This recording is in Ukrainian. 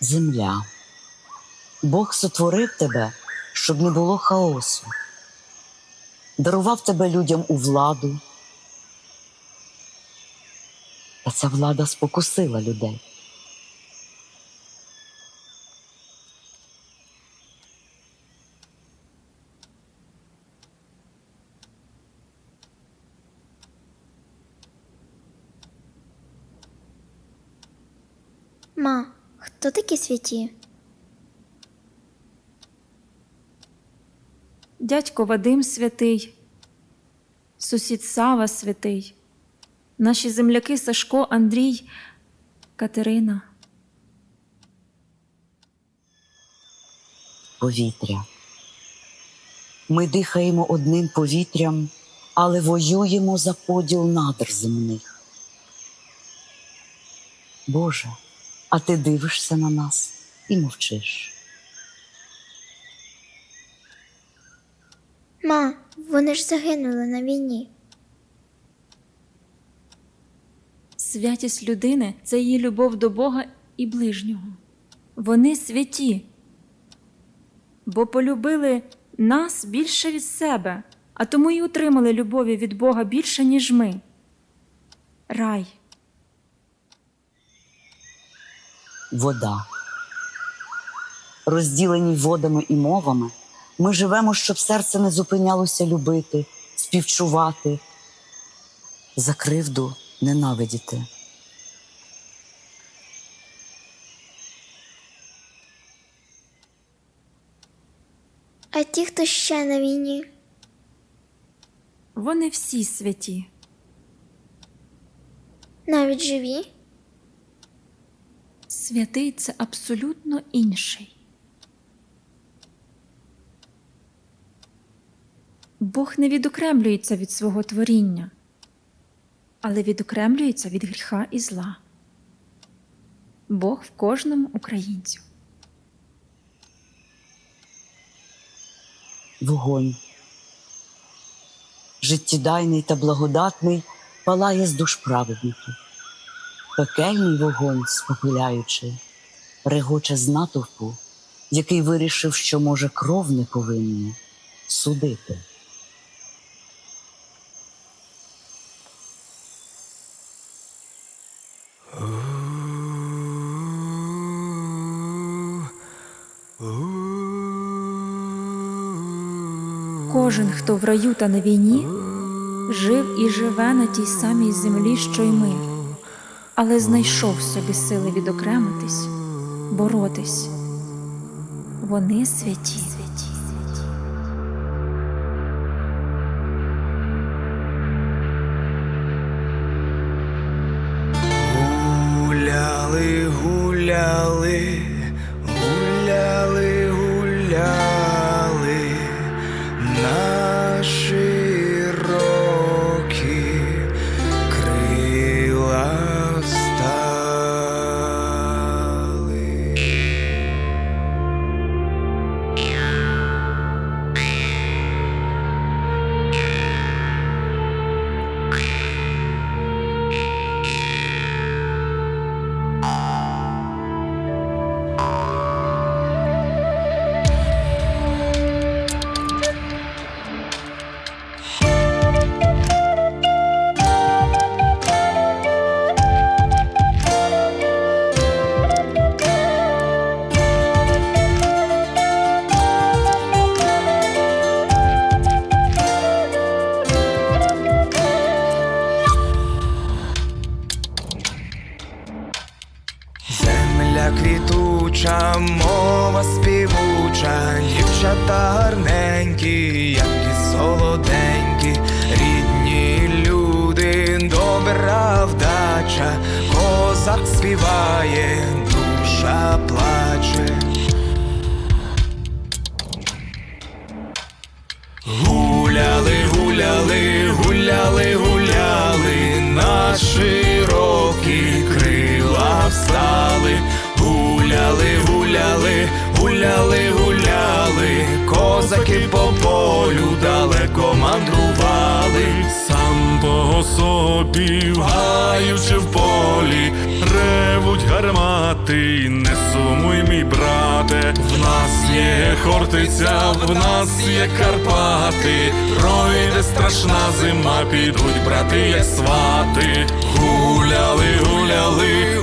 земля. Бог сотворив тебе, щоб не було хаосу. Дарував тебе людям у владу. Та ця влада спокусила людей. Ма, хто такі святі? Дядько Вадим святий, сусід Сава святий, наші земляки Сашко, Андрій, Катерина. повітря. Ми дихаємо одним повітрям, але воюємо за поділ надр земних. Боже, а ти дивишся на нас і мовчиш. Ма, вони ж загинули на війні. Святість людини це її любов до Бога і ближнього. Вони святі, бо полюбили нас більше від себе, а тому й отримали любові від Бога більше, ніж ми. Рай. Вода. Розділені водами і мовами, ми живемо, щоб серце не зупинялося любити, співчувати, за кривду ненавидіти. А ті, хто ще на війні, Вони всі святі. навіть живі. Святий це абсолютно інший. Бог не відокремлюється від свого творіння, але відокремлюється від гріха і зла. Бог в кожному українцю. вогонь. Життєдайний та благодатний палає з душ праведників. Пекельний вогонь, спопиляючи, регоче з натовпу, який вирішив, що може кров не повинні судити. Кожен, хто в раю та на війні, жив і живе на тій самій землі, що й ми, але знайшов собі сили відокремитись, боротись. Вони святі. Квітуча, мова співуча, дівчата гарненькі, як і солоденькі, рідні люди, добра вдача, козак співає, душа плаче. Гуляли, гуляли, гуляли, гуляли, козаки по полю далеко мандрували, сам по собі, вгаючи в полі, ревуть гармати, не сумуй мій брате, в нас є Хортиця, в нас є Карпати, пройде страшна зима, підуть брати, як свати. Гуляли, гуляли,